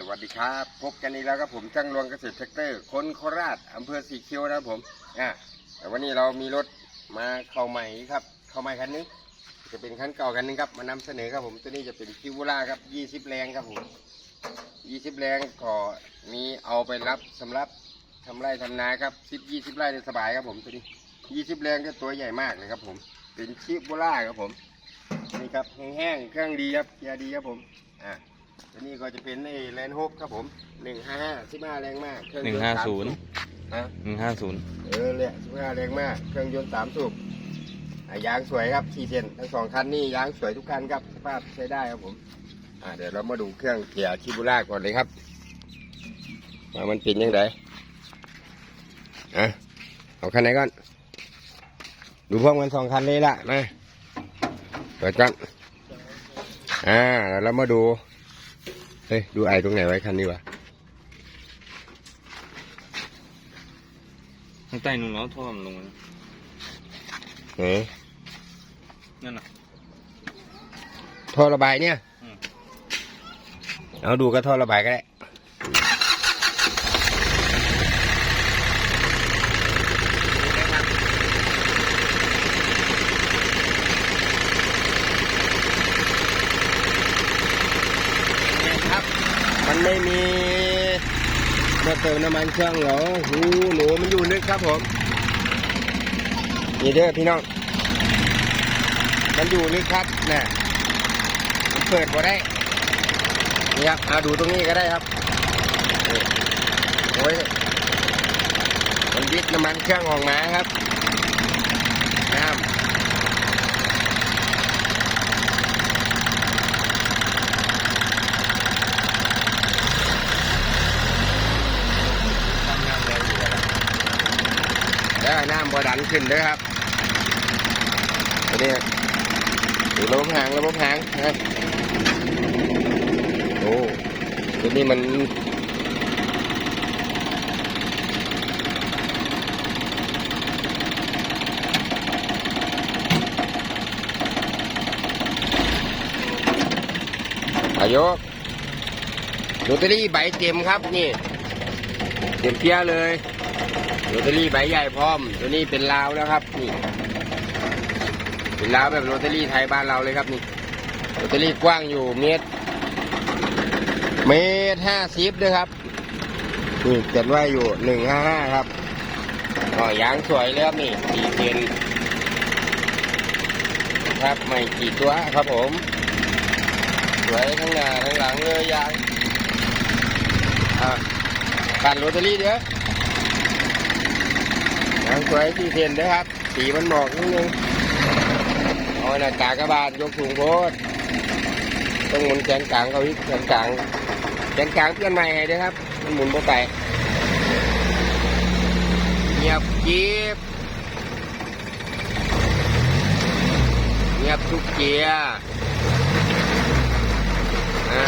สวัสดีครับ พบกันอีกแล้วครับผมจังรวงเกษตรแท็กเตอร์คนโคราชอำเภอสีคิ้วนะครับผมอ่าแต่วันนี้เรามีรถมาเข้าใหม่ครับ เข้าใหม่คันนึงจะเป็นคันเก่าคันนึงครับมานำเสนอครับผมตัวนี้จะเป็นคิวล่าครับ 20 แรงครับผม 20 แรงก็มีเอาไปรับสำหรับทำไร่ทำนาครับ10 20ไร่ได้สบายครับผมตัวนี้ 20 แรงก็ตัวใหญ่มากเลยครับผม เป็นคิวล่าครับผมนี่ครับแห้งๆเครื่องดีครับยร์ดีครับผมอ่า ตัวนี้ก็จะเป็นไอ้แลนด์โฮปครับผมหนึ่งห้าห้าสิบห้าแรงมากเครื่องหนึ่งยนต์ห้าสามศูนย์ฮะหนึ่งห้าศูนย์เออเลยสิบห้าแรงมากเครื่องยนต์สามสูบอะยางสวยครับทีเซนทั้งสองคันนี่ยางสวยทุกคันครับสภาพใช้ได้ครับผมอ่าเดี๋ยวเรามาดูเครื่องเกียร์ชิบูร่าก่อนเลยครับว่ามันเป็นยังไงอะเอาคันไหนก่อน ดูพร้อมกันสองคันเลยละมาเปิดก่อนอ่าแล้วเรามาดู เฮ้ย ดูไอตรงไหนไว้คันนี้วะข้างใต้นุ่งล้อท่อมนลงมาเฮ้ยนั่นน่ะ ท่อระบายเนี่ย อืม เอาดูก็ท่อระบายก็ได้ มันไม่มีมาเติมน้ำมันเครื่องเหรอหูหนูมันอยู่ลึกครับผมนี่เด้อพี่น้อง มันอยู่ลึกครับน่ะมันเปิดบ่ได้นี่ครับเอาดูตรงนี้ก็ได้ครับโอ้ยมันวิดน้ำมันเครื่องออกมาครับน้ำทำน้ำแรงอยู่แล้ว แล้วน้ำบ่ดันขึ้นเด้วยครับตัวนี้ดูระบบหางระบบหางนะโอ้ตัวนี้มันอายุโรตารี่ใบเต็มครับนี่ เต็มเพียเลย โรตารี่ใบใหญ่พร้อม ตัวนี้เป็นลาวแล้วครับนี่เป็นลาวแบบโรตารี่ไทยบ้านเราเลยครับนี่โรตารี่กว้างอยู่เมตร เมตรห้าสิบด้วยครับนี่เขียนไว้อยู่หนึ่งห้าห้าครับอ๋อยางสวยเลยครับนี่สี่เซนครับไม่กี่ตัวครับผม สวยทั้งหน้าทั้งหลังเลยยางอะกันโรตารี่เด้อ ยางสวยสี่เซนเด้อครับ สีมันบอกนิดนึงเอาหน้ากากกระบาดยกถุงโพดต้องหมุนแกนกลางเขาอีกแกนกลางแกนกลางเปลี่ยนใหม่ไงเด้อครับ มันหมุนบ่ไปเงียบจีบเงียบทุกเกียร์อ่า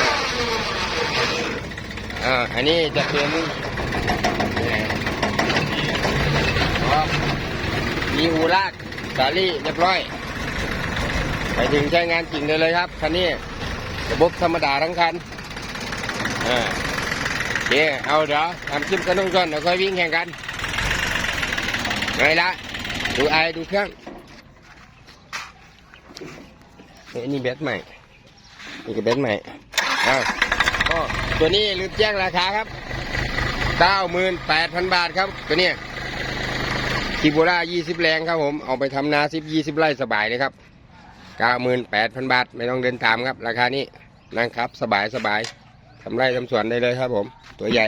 อ่าอันนี้จะเป็นนี่อ๋อ มีหูลากสาลี่เรียบร้อย ไปถึงใช้งานจริงได้เลยครับคันนี้ระบบธรรมดาทั้งคันอ่าโอเคเอาเดี๋ยวทำคลิปกันตรงก่อนเดี๋ยวค่อยวิ่งแข่งกันไงละดูไอดูเครื่องเฮ้ยนี่เบสใหม่นี่ก็เบสใหม่อ้าวก็ตัวนี้ลืมแจ้งราคาครับ98,000บาทครับตัวนี้ คิโบล่า20 แรงครับผม เอาไปทำนา 10 20 ไร่สบายเลยครับเก้าหมื่นแปดพันบาท ไม่ต้องเดินตามครับ ราคานี้นะครับ สบายสบายทำไร่ทำสวนได้เลยครับผม ตัวใหญ่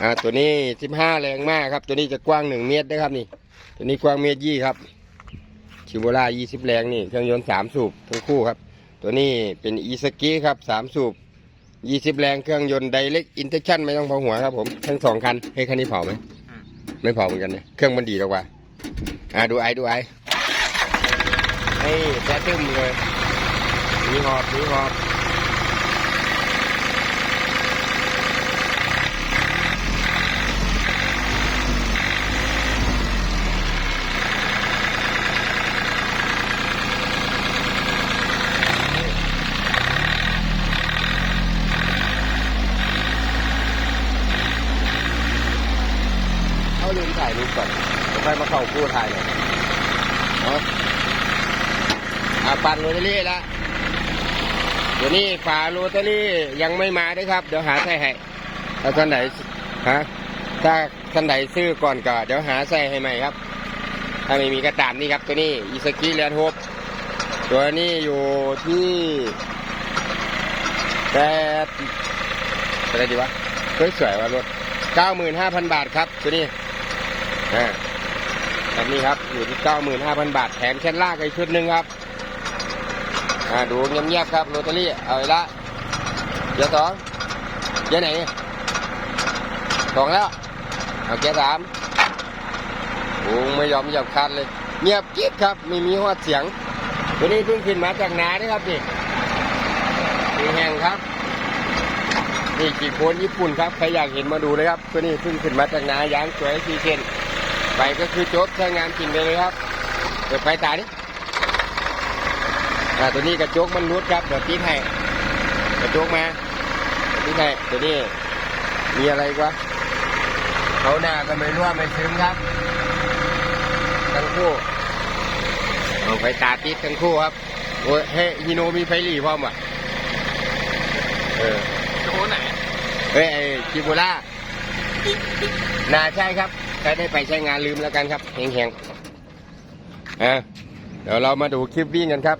อ่า ตัวนี้สิบห้าแรงมากครับ ตัวนี้จะกว้างหนึ่งเมตรนะครับนี่ ตัวนี้กว้างเมตรยี่ครับชิโบล่ายี่สิบแรงนี่ เครื่องยนต์สามสูบทั้งคู่ครับ ตัวนี้เป็นอีสกิครับสามสูบยี่สิบแรงเครื่องยนต์ไดเล็กอินเทชั่นไม่ต้องเผาหัวครับผม ทั้งสองคันให้คันนี้เผาไหม ไม่พอเหมือนกันเนี่ยเครื่องมันดีกว่าอ่าดูไอดูไอนี่แซ่ตึมเลยมีหอบมีหอบ ถ่ายรูปก่อนจะ ค่อยมาเข้าคู่ถ่ายเลยเนาะอ่าปั่นโรตารี่ละเดี๋ยวนี้ฝาโรตารี่ยังไม่มาด้วยครับ เดี๋ยวหาใส่ให้ถ้าท่านไหนฮะถ้าท่านไหนซื้อก่อนก็เดี๋ยวหาใส่ให้ใหม่ครับ ถ้าไม่มีกระดานนี่ครับ ตัวนี้อิสกิแลนด์โฮปตัวนี้อยู่ที่แปดอะไรดีวะสวยสวยๆว่ารถเก้าหมื่นห้าพันบาทครับ ตัวนี้อ่า แบบนี้ครับอยู่ที่เก้าหมื่นห้าพันบาทแถมแค่นลากอีกชุดหนึ่งครับอ่าดูเงียบๆครับโรตารี่เอาละเดี๋ยวสองเดี๋ยวไหนสองแล้วเอาแกสามโอ้ไม่ยอมหยับคัดเลย เงียบกิ๊บครับไม่มีหัวเสียงตัวนี้เพิ่งขึ้นมาจากนานะครับนี่นี่แห้งครับนี่กี่โคนญี่ปุ่นครับใครอยากเห็นมาดูเลยครับตัวนี้เพิ่งขึ้นมาจากนายางสวยสีเส้น ไปก็คือจบใช้งานจริงเลยครับเดี๋ยวไปตาดิอ่าตัวนี้กระจกมันรุดครับเดี๋ยวตีให้กระจกมาตีให้ตัวนี้มีอะไรอีกวะเขาหน้าก็ไม่รั่วไม่ซึมครับทั้งคู่เอาไฟตาติดทั้งคู่ครับโอ้ยเฮ้ยฮิโนมีไฟหลีพร้อมว่ะเออโอ้ไหนเฮ้ยไอ้คิบูล่าน่าใช่ครับ ใครได้ไปใช้งานลืมแล้วกันครับแข็งๆอะเดี๋ยวเรามาดูคลิปวิ่งกันครับ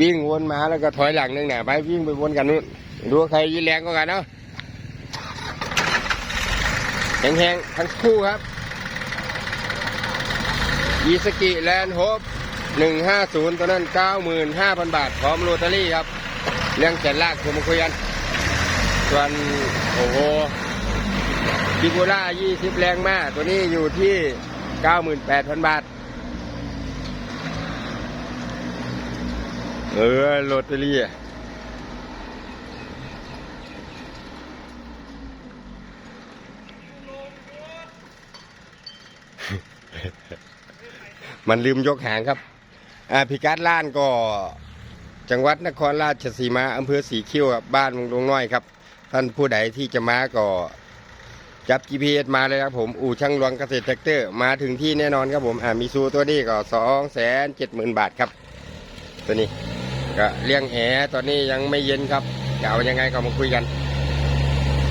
วิ่งวนมาแล้วก็ถอยหลังนึงเนี่ยไปวิ่งไปวนกันนู้นดูว่าใครยีแรงกว่ากันเนาะแข็งๆทั้งคู่ครับอีสกิแลนด์โฮปหนึ่งห้าศูนย์ตัวนั้นเก้าหมื่นห้าพันบาท พร้อมโรตารี่ครับ เรื่องแสนลากผมมาคุยกันส่วนโอ้โห บิโกล่ายี่สิบแรงมาก ตัวนี้อยู่ที่เก้าหมื่นแปดพันบาท เออโรตารี่มันลืมยกหางครับ อ่าพิกัดล้านก็ จังหวัดนครราชสีมาอำเภอสีคิ้วครับบ้านวงลงน้อยครับ ท่านผู้ใดที่จะมาก็ จับ GPS มาเลยครับผมอู่ช่างหลวงเกษตรแท็กเตอร์มาถึงที่แน่นอนครับผมอ่ามีซูตัวนี้ก็สองแสนเจ็ดหมื่นบาทครับ ตัวนี้ก็เลี้ยงแหตอนนี้ยังไม่เย็นครับจะเอายังไงก็มาคุยกัน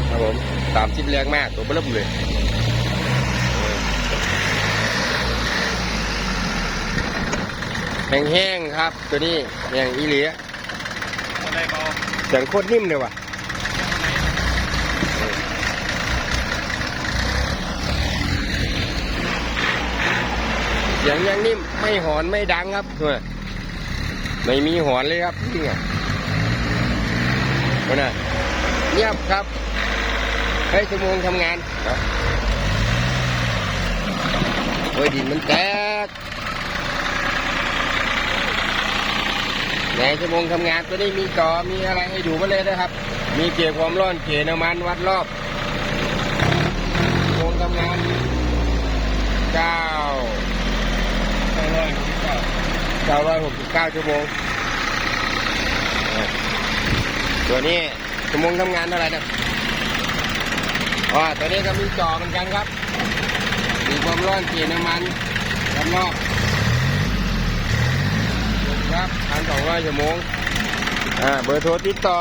ครับผมสามสิบแรงมากตัวเบิ่มเลยแห้งๆครับ ตัวนี้อย่างอีเหลียอะไรเขาเสียงโคตรนิ่มเลยว่ะเสียงยังนิ่มไม่หอนไม่ดังครับไม่มีหอนเลยครับนี่ไงนะเงียบครับให้ชั่วโมงทำงานโอ้ยดินมันแตกในชั่วโมงทำงานตัวนี้มีจอมีอะไรให้ดูมาเลยนะครับ มีเกี่ยวความร้อนเกี่ยวน้ำมันวัดรอบชั่วโมงทำงานเก้า 969 ชั่วโมง ตัวนี้ชั่วโมงทำงานเท่าไหร่นะอ๋อตัวนี้ก็มีจอเหมือนกันครับ มีความร้อนเกี่ยน้ำมันน้ำนอกครับพันสองร้อยชั่วโมงอ่าเบอร์โทรติดต่อ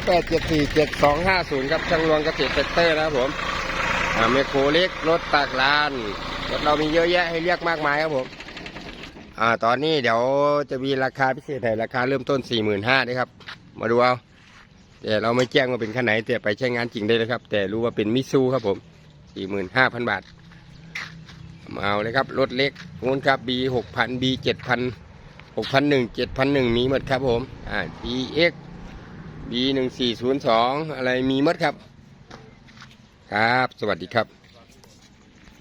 0828747250 ครับช่างรวงเกษตรเซ็กเตอร์นะครับผมอ่าเมโครเล็ก รถตากลานรถเรามีเยอะแยะให้เรียกมากมายครับผม อ่าตอนนี้เดี๋ยวจะมีราคาพิเศษให้ราคาเริ่มต้น 45,000ด้วยครับ มาดูเอาแต่เราไม่แจ้งว่าเป็นคันไหนแต่ไปใช้งานจริงได้เลยครับ แต่รู้ว่าเป็นมิซูครับผม 45,000 บาท มาเอาเลยครับ รถเล็กงูนครับ B 6,000 B 7,000หกพันหนึ่งเจ็ดพันหนึ่งมีหมดครับผมอ่า DX B หนึ่งสี่ศูนย์สองอะไรมีหมดครับ ครับ สวัสดีครับ